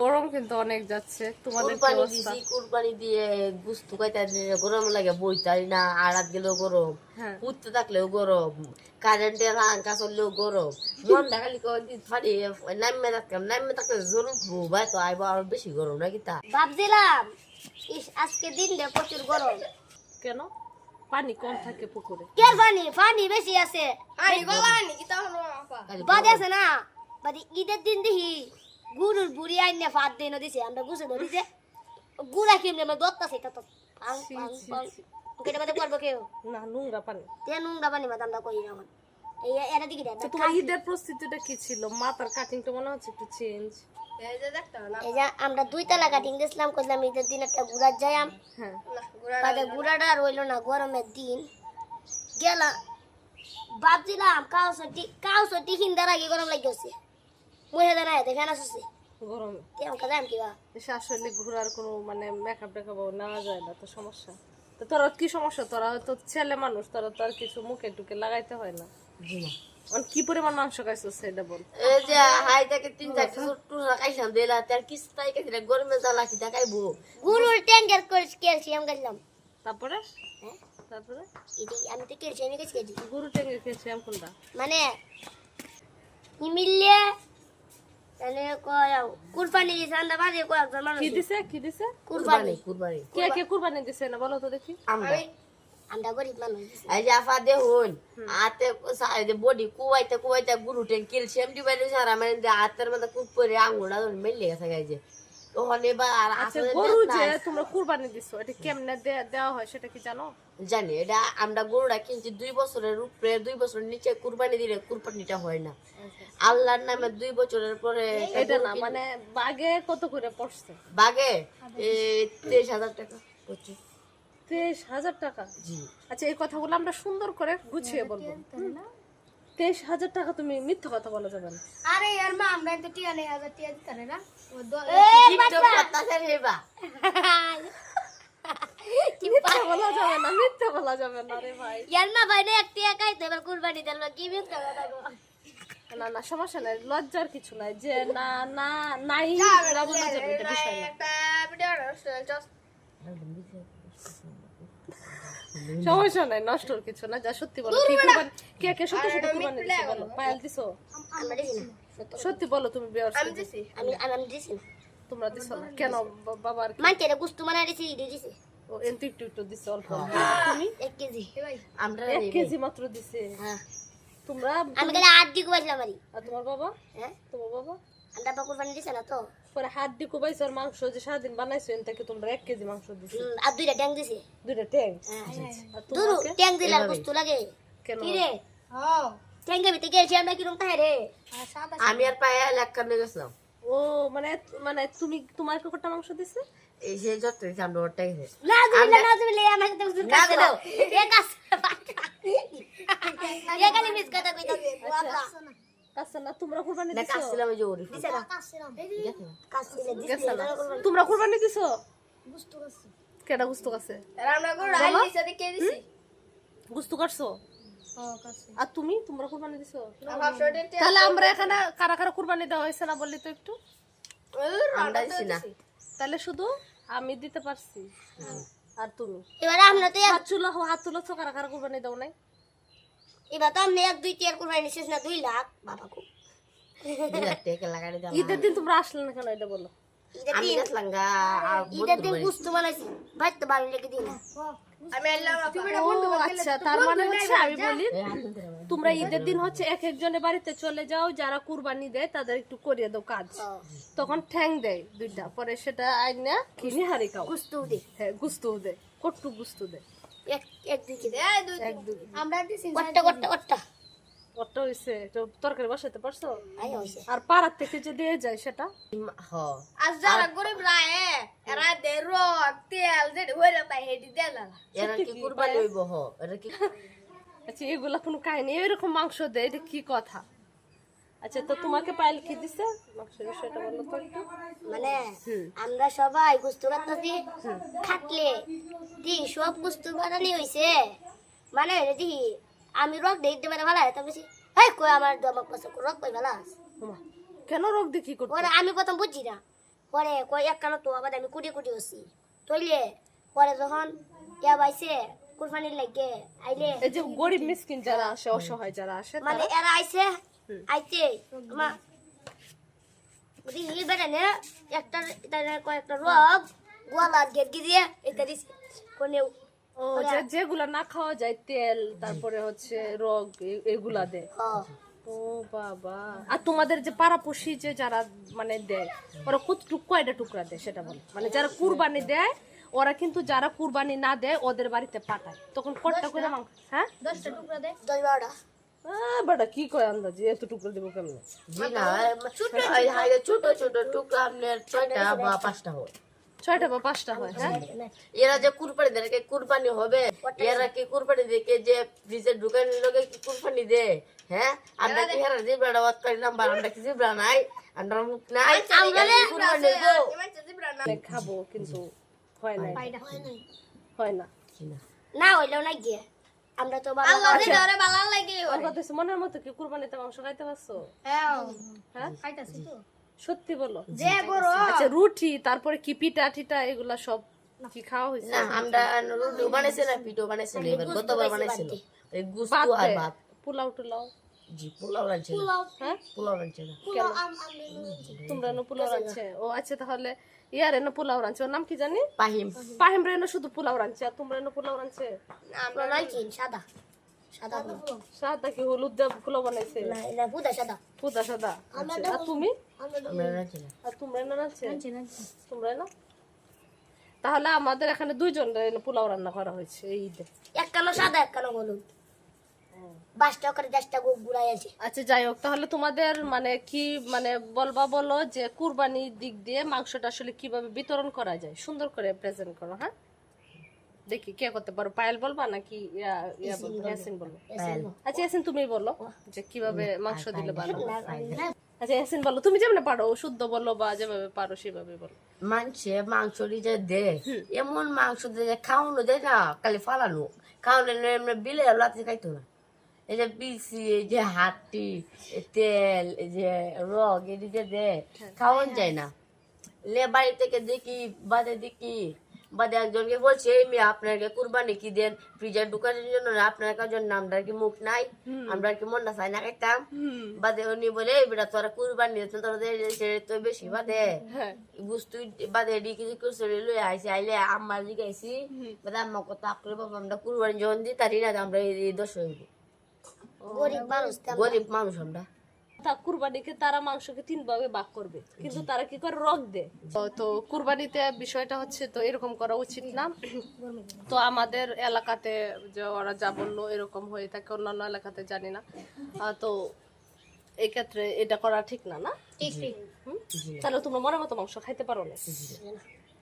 গরম কিন্তু অনেক যাচ্ছে। তোমাদের কি কুরবানি দিছি কুরবানি দিয়ে গুস্তু খাইতে গরম লাগে বইতাই না আড়াত গেলেও গরম হ্যাঁ। উঠতে থাকলেও গরম কারেন্টের হাঙ্কা চললেও গরম মন দেখালি ফানি নামে থাকতাম নামে থাকলে জোর উঠবো ভাই তো আইবো আরও বেশি গরম নাকি তা? ভাবছিলাম ইস আজকে দিনটা প্রচুর গরম। কেন? পানি কম থাকে পুকুরে। কে পানি? পানি বেশি আছে। খালি বাদে আছে না বাদে ঈদের দিন দেখি। গুরুর বুড়ি আইনে ফাত দিন দিছে আমরা গুছে ধরিছে গুড়া কিনলে আমরা দত্তা সেটা তো পাং। কেটে বাদে করব কেউ? না নোংরা পানি। তে নুংরা পানি মাত আমরা কই না এখন। এই এরা দিকে দেখ তো তোমার ঈদের প্রস্তুতিটা কি ছিল? মাথার কাটিংটা মনে হচ্ছে একটু চেঞ্জ এই যে আমরা দুই তালা কাটিং দিয়েছিলাম কইলাম ঈদের দিন একটা ঘুরার যাইম হ্যাঁ। ঘুরাটা আর হইল না গরমের দিন। গেলাম ভাবছিলাম কাউ সটি কাউ সটি হিন্দার আগে গরম লাগিয়েছে গরমে। আসলে ঘোরার কোনো মানে মেকআপ টেকআপ নেওয়া যায় না তো সমস্যা। তো তোরা কি সমস্যা? তোরা হয়তো ছেলে মানুষ তোরা তো আর কিছু মুখে টুকে লাগাইতে হয় না। কি পরিমাণ মাংস খাইছো সেটা বল। এই যে হাই থেকে তিন চারটা ছোট্ট খাইছিলাম দিলা তার কিস্তাই খাইছিলাম গরমে জ্বালা কি দেখাইবো? গুরুর ট্যাঙ্কের করে ক্যালসিয়াম তারপরে? হ্যাঁ? তারপরে? আমি তো ক্যালসিয়াম গরু কোনটা? মানে মিললে? কুরবানি কি দিছে? কি দিছে? কুরবানি। কুরবানি কে কে কুরবানি দিছে না বলো তো দেখি। আমরা। আমরা গরিব মানুষ এই যে আফা দেখুন হাতে বডি কুয়াইতে কুয়াইতে গুরুটে ক্যালসিয়াম দিবাই সারা মানে মধ্যে কুপ করে মেলে গেছে গাইছে ওখানে বা আর আচ্ছা গরু যে তোমরা কুরবানি দিছো এটা কেমনে দেওয়া হয় সেটা কি জানো? জানি এটা আমরা গরুটা কিনছি দুই বছরের উপরে দুই বছরের নিচে কুরবানি দিলে কুরবানিটা হয় না। আল্লাহর নামে দুই বছরের পরে এটা না মানে বাগে কত করে পড়ছে? বাগে? তেইশ হাজার টাকা পড়ছে। তেইশ হাজার টাকা? জি। আচ্ছা এই কথাগুলো আমরা সুন্দর করে গুছিয়ে বলব। তেইশ হাজার টাকা তুমি মিথ্যা কথা বলা যাবে না। আরে আর মা আমরা তো টিয়া নেই হাজার টিয়া দিতে না। মিথ্যা বলা যাবে না। মিথ্যা বলা যাবে না রে ভাই। ইয়ার মা ভাই না এক টিয়া খাইতে এবার কুরবানি দিল কি মিথ্যা কথা না না সমস্যা নাই লজ্জার কিছু নাই যে না না নাই বলা যাবে এটা বিষয় না। সমস্যা নাই নষ্টর কিছু না যা সত্যি বলো। কি কুরবানি কে কে সত্যি সত্যি কুরবানি দিছো বলো পায়াল দিছো? আমরা দিছি সত্যি। বলো তুমি বিয়ার আমি আমি আমি দিছি না। তোমরা দিছো না। কেন বাবার কি? মানতে রে গুস্তু মানা দিছি দিছি। ও এন্টু একটু একটু দিছে অল্প। তুমি? এক কেজি। আমরা এক কেজি মাত্র দিছে। হ্যাঁ। তোমরা আমি গেলে আট দিকে বাজলাম আর তোমার বাবা? হ্যাঁ। তোমার বাবা? আমরা বা কুরবানি দিছে না তো? পরে হাত দিয়ে কুবাইছো আর মাংস যে সারাদিন বানাইছো এন থেকে তোমরা এক কেজি মাংস দিছো। আর দুইটা ট্যাং দিছে। দুইটা ট্যাং? হ্যাঁ দুরু ট্যাং দিলে আর গুস্তু লাগে। কেন? কি রে? ট্যাঙ্গে ভিতরে গেছি আমরা কিরম তাহে রে আমি আর পায়ে এক কানে গেছিলাম। ও মানে মানে তুমি তোমার কটা মাংস দিছে? এই যে যত আমরা গেছে না দিলে না দিলে আমাকে তো কাছে দাও। দাও। এ কাছে এ খালি মিস কথা কইতা আচ্ছা। না তোমরা কুরবানি না দিছো? যে ওরি তোমরা কুরবানি কেডা গুস্তু কাটছো আর তুমি তোমরা কুরবানি দিছো? তাহলে আমরা এখানে কারা কারা কুরবানি দেওয়া হয়েছে না বললি তো একটু? আমরা দিছি। না তাহলে শুধু আমি দিতে পারছি। আর তুমি? এবার আমরা তো হাত চুলো হাত তুলো কারা কারা কুরবানি দাও নাই। এবার তো আমরা এক দুই টিয়ার কুরবানি শেষ না দুই লাখ বাবা কো দুই লাখ টাকা লাগাই দিলাম ঈদের দিন তোমরা আসলে না কেন এটা বলো? ঈদের দিন গুস্তু বানাইছি। ভাই তো বাড়ি লেগে দিন ও আচ্ছা তার মানে হচ্ছে তোমরা ঈদের দিন হচ্ছে এক একজনের বাড়িতে চলে যাও যারা কুরবানি দেয় তাদের একটু করিয়ে দাও কাজ। তখন ঠ্যাং দেয় দুইটা পরে সেটা আইনা কিনে হারি খাও। গুস্তু দে। হ্যাঁ গুস্তু দে কট্টু গুস্তু দে। এক আমরা দিছি কট্টা কট্টা কট্টা তো তরকারি পারছ? আর পাড়ার থেকে যে দিয়ে যায় সেটা? হ। আর যারা গরিব রায় এরা দে রক তেল যে হইরা তাই হেডি দেলা এরা কি কুরবানি হইব হ? এরা কি আচ্ছা এগুলা কোনো কাহিনী এরকম মাংস দেয় এটা কি কথা? আচ্ছা তো তোমাকে পাইল কি দিছে? মাংসের বিষয়টা বলো তো একটু। মানে আমরা সবাই গুস্তু কাটতাছি খাটলে দি সব গুস্তু বানানি হইছে। মানে দি আমি রক দেখতে পারে ভালো তা বেশি হেই কই আমার দমক পাশে রক কই ভালো কেন রোগ দেখি করতে? ওরা আমি প্রথম বুঝছি না। পরে কই এক কালো তো আবার আমি কুটি কুটি হচ্ছি। তৈলে পরে যখন ইয়া বাইছে কুরবানির লাগে আইলে এই যে গরিব মিসকিন যারা আসে অসহায় যারা আসে মানে এরা আইছে আইতে মা। বুঝি বেড়ানে একটা কয়েকটা রোগ গোয়ালার গেট গিয়ে এটা দিছে কোনেও ও যে যেগুলা না খাওয়া যায় তেল তারপরে হচ্ছে রগ এগুলা দেয় ও বাবা। আর তোমাদের যে পাড়াপড়শি যে যারা মানে দেয় ওরা কতটুক কয়টা টুকরা দেয় সেটা বলো। মানে যারা কুরবানি দেয় ওরা কিন্তু যারা কুরবানি না দেয় ওদের বাড়িতে পাঠায়। তখন কটা করে মাংস? হ্যাঁ? দশটা টুকরা দে দশ বারোটা বেটা কি কয় আন্দাজি? এত টুকরো দেবো কেমনে? ছোট ছোট টুকরা আপনার ছয়টা বা পাঁচটা হয়। ছয়টা বা পাঁচটা হয় হ্যাঁ? এরা যে কুরবানি দেয় কি কুরবানি হবে। এরা কি কুরবানি যে ফ্রিজের দোকানের লোকে কি কুরবানি দে হ্যাঁ? আমরা কি হেরা জিব্রাটা ওয়াত করি নাম্বার আমরা কি জিব্রা নাই? আমরা মুখ নাই আমরা কুরবানি দেবো? মানে খাব কিন্তু হয় না হয় না। না হইলেও না গিয়ে। আমরা তো বাবা আল্লাহ দিলে ওরে ভালো লাগে আমার কথা হচ্ছে, মনের মতো কি কুরবানিতে মাংস খাইতে পারছ? হ্যাঁ। হ্যাঁ? খাইতাছি তো। সত্যি বলো। যে গরো আচ্ছা রুটি তারপরে কি পিঠা টিটা এগুলা সব কি খাওয়া হয়েছে? না আমরা রুটি বানাইছে না পিঠো বানাইছে এবার গতবার বানাইছিল। এই গুস্তু আর ভাত। পোলাও টুলাও জি পোলাও রাঁধছে হ্যাঁ? পোলাও রাঁধছে তোমরা এনে পোলাও রাঁধছে? ও আচ্ছা তাহলে ইয়ার এনে পোলাও রাঁধছে। ওর নাম কি জানি? পাহিম। পাহিম রে এনে শুধু পোলাও রাঁধছে। আর তোমরা এনে পোলাও রাঁধছে? আমরা নাই সাদা। সাদা সাদা কি হলুদ দিয়ে পোলাও বানাইছে? না না বুদা সাদা। পুদা সাদা। আচ্ছা, আর তুমি? আর তোমরা রাঁধছে? তাহলে আমাদের এখানে দুইজন পোলাও রান্না করা হয়েছে। এই ঈদে এক কালো সাদা এক কালো হলুদ। বাসটা করে দশটা গো বুড়াই আছে। আচ্ছা যাই হোক তাহলে তোমাদের মানে কি মানে বলবা বলো যে কুরবানির দিক দিয়ে মাংসটা আসলে কীভাবে বিতরণ করা যায়? সুন্দর করে প্রেজেন্ট করো হ্যাঁ? দেখি কে করতে পারো? পায়েল বলবা নাকি ইয়া ইয়া বলব? ইয়াসিন বলব। আচ্ছা ইয়াসিন তুমি বলো যে কীভাবে মাংস দিলে ভালো আচ্ছা। ইয়াসিন বলো তুমি যেমন পারো শুদ্ধ বলো বা যেভাবে পারো সেভাবে বলো। মাংসে মাংস যে দে। এমন মাংস দে খাওয়ানো দেয় না খালি ফালানো। খাওয়ানো এমনি বিলে লাতি খাইতো না এই যে পিসি এই যে এই তেল এই যে রগ যে দে। খাওয়ান যায় না। লে বাড়ি থেকে দেখি বাদে দেখি বাদে একজনকে বলছে এই মেয়ে আপনাকে কুরবানি কি দেন? ফ্রিজের দোকানের জন্য আপনার নামটার কি মুখ নাই? আমরা কি চাই না খাইতাম? বাদে উনি বলে এই বেটা তোরা কুরবানি দিয়েছেন তোরা তো বেশি বাদে। হ্যাঁ। বুঝতুই বাদে এডি কিছু কিছু লই আইছি আইলে আম্মা জিগাইছি বাদে আম্মা কত আকলে বাবা আমরা কুরবানি যখন দিই তারি না আমরা এই দশ হইব। গরিব মানুষ গরিব মানুষ আমরা। তা কুরবানিকে তারা মাংসকে তিন ভাগে ভাগ করবে। কিন্তু তারা কি করে? রক দেয়। তো- কুরবানিতে বিষয়টা হচ্ছে তো এরকম করা উচিত না। তো আমাদের এলাকাতে যে ওরা যা বলল এরকম হয়ে থাকে অন্যান্য এলাকাতে জানি না। আহ, তো এই ক্ষেত্রে এটা করা ঠিক না না? ঠিক ঠিক। হুম? তাহলে তোমরা মনের মতো মাংস খাইতে পারো না।